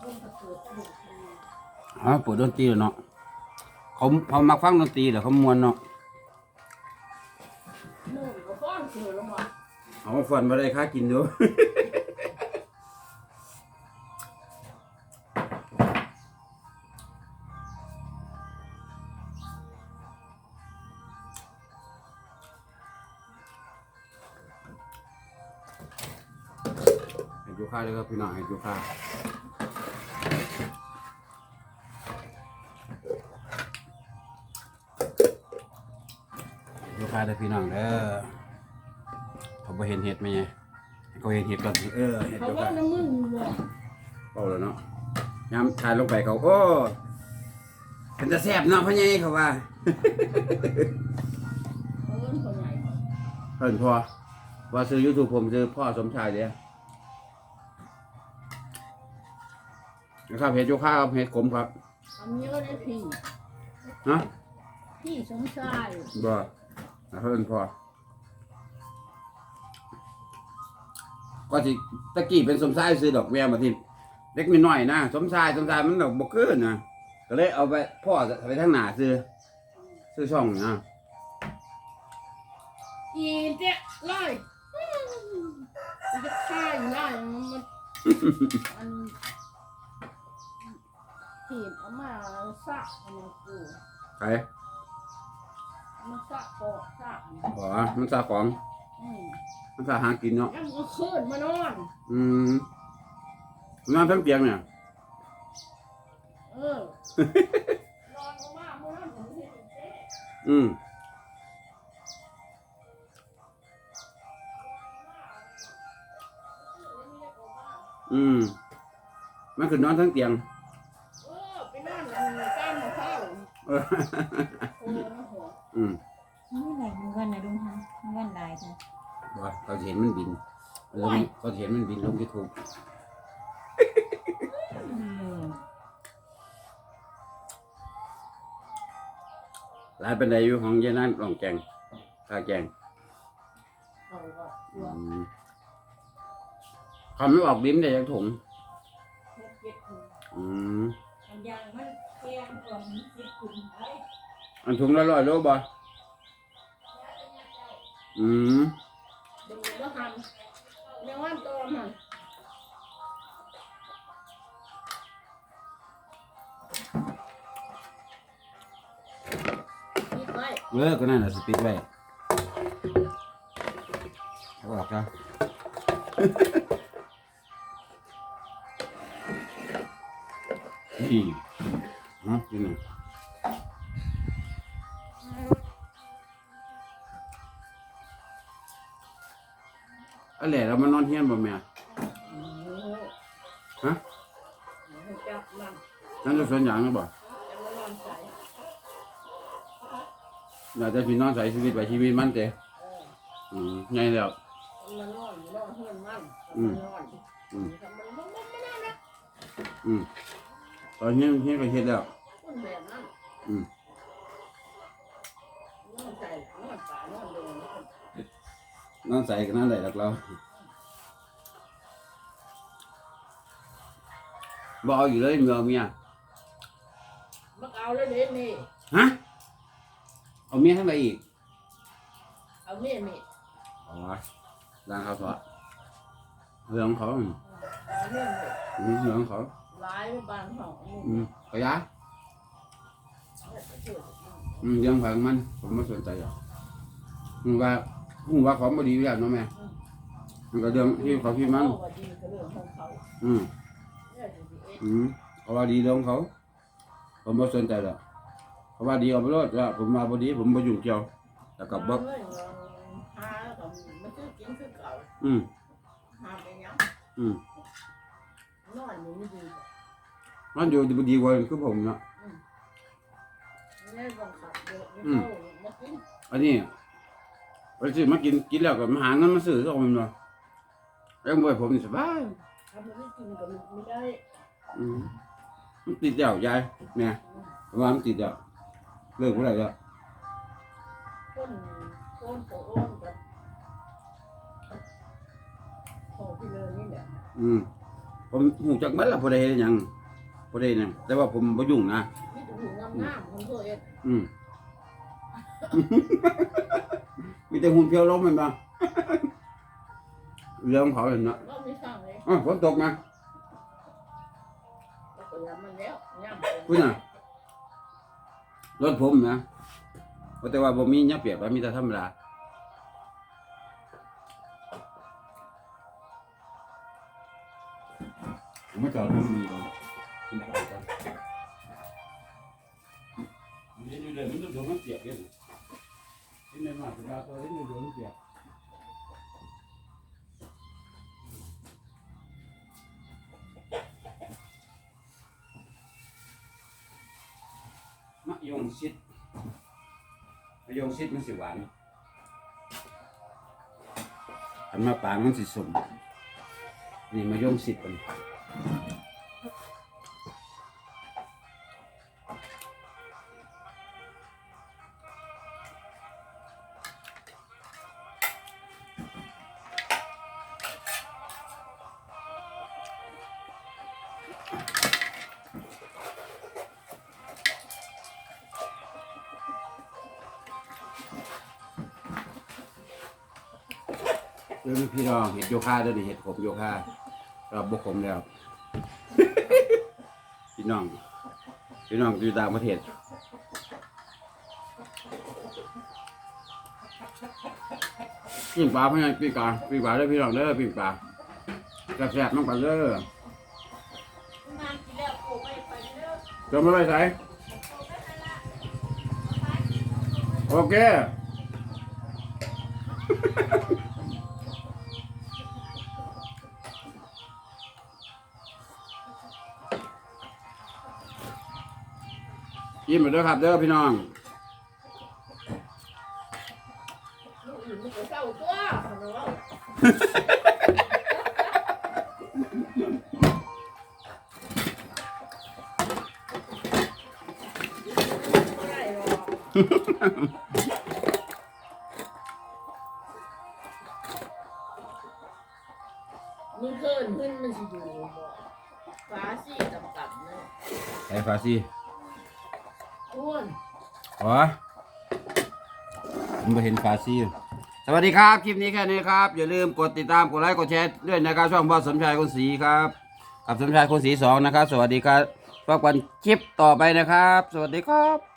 คนก็เกิดกระดูกทำไงอ๋อเปิดดนตรีเนาะเขาเขามาฟังดนตรีเดี๋ยวเขามวนเนาะเอาฟันมาได้ค่ากินดูเห็ดยูค่าเลยครับพี่น้องเห็ดยูค่า เห็ดยูค่าเลยพี่น้องเด้อเขาไปเห็นเห็ดไหมไงเขาเห็นเห็ดก่อนเออเห็ดเขายูว่าค่าน้ำมึงเลยเปล่าแล้วเนาะย้ำทายลงไปเขาโอ้เป็นจะแซ่บเนาะพ่อใหญ่เขาว่า เขาเอิ้นคนใหญ่เพิ่นพอว่าซื้อยูทูบผมซื้อพ่อสมชายเดียนะครับเห็ดยูค่าครับเห็ดขมครับอันนี้ก็ได้พี่ นะพี่สมชายบ่ เพิ่นพอก็สิตะกี้เป็นสมชายซื้อดอกแววมาทิมเล็กน้อยๆนะสมชายสมชายมันดอกบ่เกินนะก็เลยเอาไปพ่อไปทางหน้าซื้อซื้อช่องนะอีเจ๊ไล่จะฆ่าอยู่ไล่มันมันถีบเอามาสะมันกูใครเอา มาสะปอกสะอ๋อมันซาของ อืมมันซาหากินเนาะ แล้วมันก็ขึ้นมานอน อืมนอนทั้งเตียงเนี่ย เออ นอนลงมาเมื่อนั้นผมเห็นเจ๊อืมอืมมันคือนอนทั้งเตียง เออไปนั่นอันก้านมะพร้าวเออ โอ้นะหัว อืมไม่ไหนมึงกันนะลุงฮะมึงกันได้จ้ะว่าเขาจะเห็นมันบินเออเขาจะเห็นมันบินลงที่ถูกอืมร้านเป็นไดอยู่ของเยายนั่นลองแกงข้าแกงเอาก็อืมเขาไม่ออกลิ้มได้ยังถุงเฮ็ดเก็ดขึ้นอืมอันยังมันแกงก่อนมันสิคุณไอ้ อันถุงละร้อยโลบ่อืมดูแล้วหันยังวันตอนหันนี่ไปเลิกก็นั่นน่ะสปิดไว้เอาออกจ้ะนี่ฮะนี่ อะไรเรามานอนเฮียนบ่แม่ฮะนั่นจะสวนยางหรือบ่จะมาอยากจะพี่น้องใส่ชีวิตไปชีวิตมันเจ้เอออืมไงแล้วมันนอนนอนเฮือนมันอืมันนอนอืมมันมันมันไม่ได้นะอืมตอนนี้เฮียนก็เฮ็ดแล้วอืม นอนใส่นอนป่านอนเดินนอนใส่กันนั่นแหละหลักเราบ่เอาอยู่เลยเมียเมียมักเอาแล้วเด็นี่ฮะเอาเมียทั้งใดอีก เอาเมียนี่อ๋อร่างเขาทอดเรื่องเขาอืมเอาเมียนี่อืมเรื่องเขาหลายไปบางห้องนี่อืมขยะแล้วก็เชื่ออืมเรื่องของมันผมไม่สนใจหรอกมึงว่า มึงว่าของบ่ดีอย่างเนาะแม่มันก็เรื่องที่เขาที่มันเอาว่าดีก็เรื่องของเขาอืมเนี่ยสิสิเอ็ดอืมเขาว่าดีเรื่องของเขา ผมไม่สนใจหรอกเขาว่าดีเอาไปรอดว่าผมมาบ่ดี ผมบ่ยุ่งเกี่ยวแต่กับบ่หาเงินหาแล้วก็มันซื้อกินซื้อเก่าอืมหาไปยังอืมนอนอยู่ไม่ดีมันอยู่ดีบ่ดีกว่าคือผมเนาะเนี่ยบังคับเดี๋ยวเดี๋ยวเขามากินอันนี้ ไปซื้อมากินกินแล้วก็มาหาเงินมาซื้อก็มันเนาะแล้วบ่ให้ผมนี่สบายถ้าไม่กินก็ไม่ได้อืมมันติดแล้วยายเนี่ยว่ามันติดแล้วเลิกบ่ได้แล้วคนคนโผล่อนกับโผล่ที่เลยนี่แหละอืมผมหูจักมันละพอได้เฮ็ดหยังพอได้หยังแต่ว่าผมบ่ยุ่งนะ นี่ถูกงามๆของตัวเอง อืมมี แต่หุ่นเพียวล้มแมันบ่เรื่องของเขาเห็นเนาะเราไม่สั่งเลยอ๋อฝนตกนะเราเปิดมันแล้วย่ำพุ่นน่ะรถผมนะเพราะแต่ว่าบ่มีหยังเปียกว่ามีแต่ธรรมดาผมมาจอดตรงนี้ก่อนกินข้าวก่อนเดี๋ยวอยู่เดี๋ยวมันต้องโดนมันเปียกเนี่ยกินได้มากแต่ว่าตัวนี้ ยงชิดมะยงชิดมันสิหวานอันมาปางมันสิสมนี่มะยงชิดมัน เรื่องพี่น้องเห็ดโยคะเด้วยนี่เห็ดขมโยคะเราบกขมแล้ว พี่น้อง พี่น้องอยู่ต่างประเทศปิ้งปลาเพื่อนปิ้งปลาปิ้งปลาเด้อพี่น้องเด้อปิ้งปลาแซ่บๆน้องปลาเด้อมากินแล้วโอ้ไม่ไปเด้อจมไม่ไปใส่ โอเค ยิ้มไปด้วยครับเด้อพี่น้อง เศร้าตัว นขึ้นมันสิอยู่บ่ฟ้าสีต่ำๆเลยไอ้ฟาซีอ้วนอ๋อผมไปเห็นฟาซีสวัสดีครับ คลิปนี้แค่นี้ครับ อย่าลืมกดติดตาม กดไลค์ กดแชร์ด้วยนะครับ ช่องบอสสมชายคนศรีครับกับสมชายคนศรีสองนะครับ สวัสดีครับพบกันคลิปต่อไปนะครับ สวัสดีครับ